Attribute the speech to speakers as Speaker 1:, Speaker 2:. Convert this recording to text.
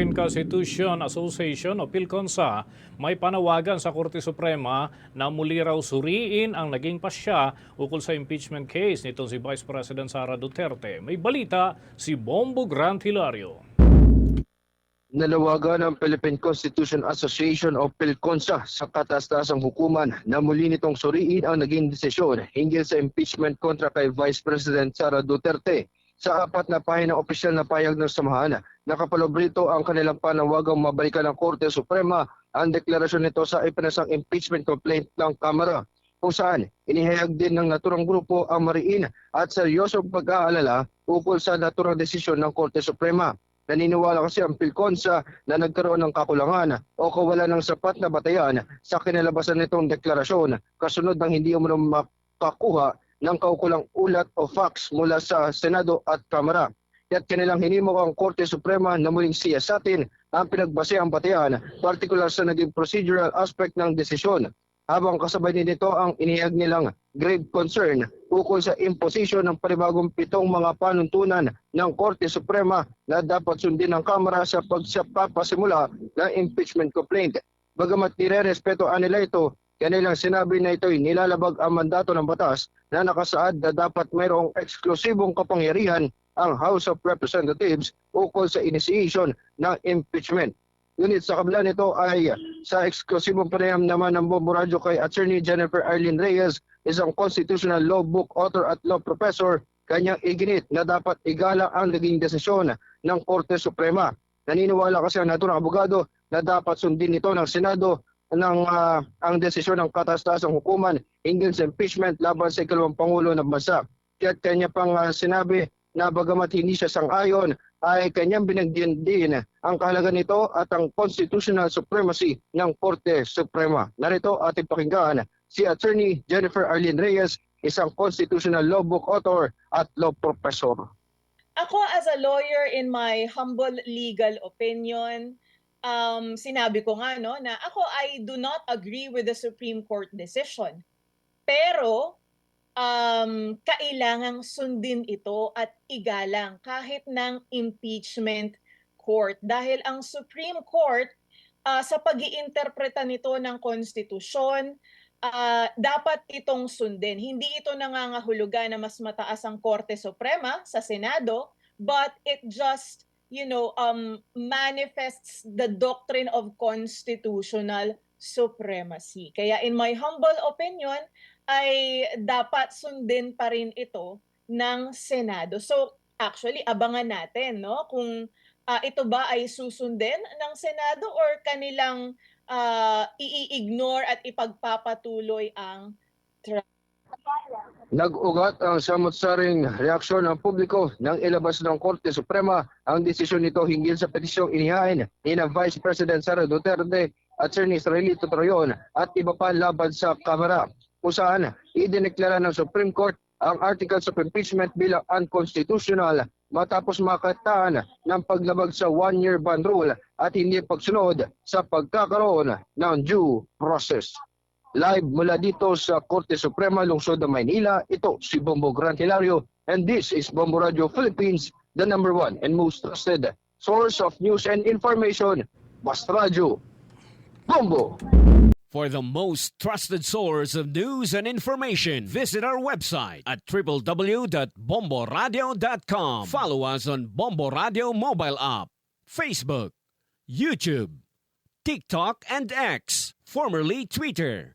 Speaker 1: Philippine Constitution Association o PILCONSA may panawagan sa Korte Suprema na muli raw suriin ang naging pasya ukol sa impeachment case nitong si Vice President Sara Duterte. May balita si Bombo Grant Hilario.
Speaker 2: Nalawagan ng Philippine Constitution Association o PILCONSA sa katastasang hukuman na muli nitong suriin ang naging desisyon hinggil sa impeachment kontra kay Vice President Sara Duterte. Sa apat na pahina opisyal na payag ng samahan, nakapalobrito ang kanilang panawagang mabalikan ng Korte Suprema ang deklarasyon nito sa ipinasang impeachment complaint ng Kamara kung saan inihayag din ng naturang grupo ang mariin at seryosong pag-aalala ukol sa naturang desisyon ng Korte Suprema. Naniniwala kasi ang Pilconsa na nagkaroon ng kakulangan o kawalan ng sapat na batayan sa kinalabasan nitong deklarasyon kasunod ng hindi umano makakuha ng kaukulang ulat o facts mula sa Senado at Kamara. Kaya't kanilang hinimok ang Korte Suprema na muling siyasatin ang pinagbaseang batayan, partikular sa naging procedural aspect ng desisyon habang kasabay nito ang inihag nilang grave concern ukol sa imposition ng panibagong pitong mga panuntunan ng Korte Suprema na dapat sundin ng Kamara sa pagsapapasimula ng impeachment complaint. Bagamat nire-respeto nila ito, kanilang sinabi na ito'y nilalabag ang mandato ng batas na nakasaad na dapat mayroong eksklusibong kapangyarihan ang House of Representatives ukol sa initiation ng impeachment. Ngunit sa kabila nito ay sa eksklusibong panayam naman ng Bombo kay Attorney Jennifer Arlene Reyes, isang constitutional law book author at law professor, kanyang iginit na dapat igala ang naging desisyon ng Korte Suprema. Naniniwala kasi ang naturang abogado na dapat sundin ito ng Senado ng ah, ang desisyon ng katastasang hukuman hinggil sa impeachment laban sa ikalawang Pangulo ng bansa. Kaya kanya pang ah, sinabi na bagamat hindi siya sang-ayon ay kanyang binagdiyan din ang kahalaga nito at ang constitutional supremacy ng Korte Suprema. Narito ating pakinggan si Attorney Jennifer Arlene Reyes, isang constitutional law book author at law professor.
Speaker 3: Ako as a lawyer in my humble legal opinion, um, sinabi ko nga no na ako I do not agree with the Supreme Court decision. Pero um, kailangang sundin ito at igalang kahit ng impeachment court dahil ang Supreme Court ah, sa pag-iinterpreta nito ng konstitusyon ah, dapat itong sundin. Hindi ito nangangahulugan na mas mataas ang Korte Suprema sa Senado, but it just, you know, um, manifests the doctrine of constitutional supremacy. Kaya in my humble opinion, ay dapat sundin pa rin ito ng Senado. So actually, abangan natin no kung ah, ito ba ay susundin ng Senado or kanilang ah, i-ignore at ipagpapatuloy ang
Speaker 2: Nag-ugat ang samot-saring reaksyon ng publiko nang ilabas ng Korte Suprema ang desisyon nito hinggil sa petisyong inihain ni na Vice President Sara Duterte, Attorney Israelito Troyon at iba pa laban sa Kamara kung saan idineklara ng Supreme Court ang Articles of Impeachment bilang unconstitutional matapos makataan ng paglabag sa one-year ban rule at hindi pagsunod sa pagkakaroon ng due process. Live mula dito sa Korte Suprema, Lungsod ng Maynila, ito si Bombo Gran Hilario and this is Bombo Radio Philippines, the number one and most trusted source of news and information, Basta Radio. Bombo!
Speaker 4: For the most trusted source of news and information, visit our website at www.bomboradio.com. Follow us on Bombo Radio mobile app, Facebook, YouTube, TikTok, and X, formerly Twitter.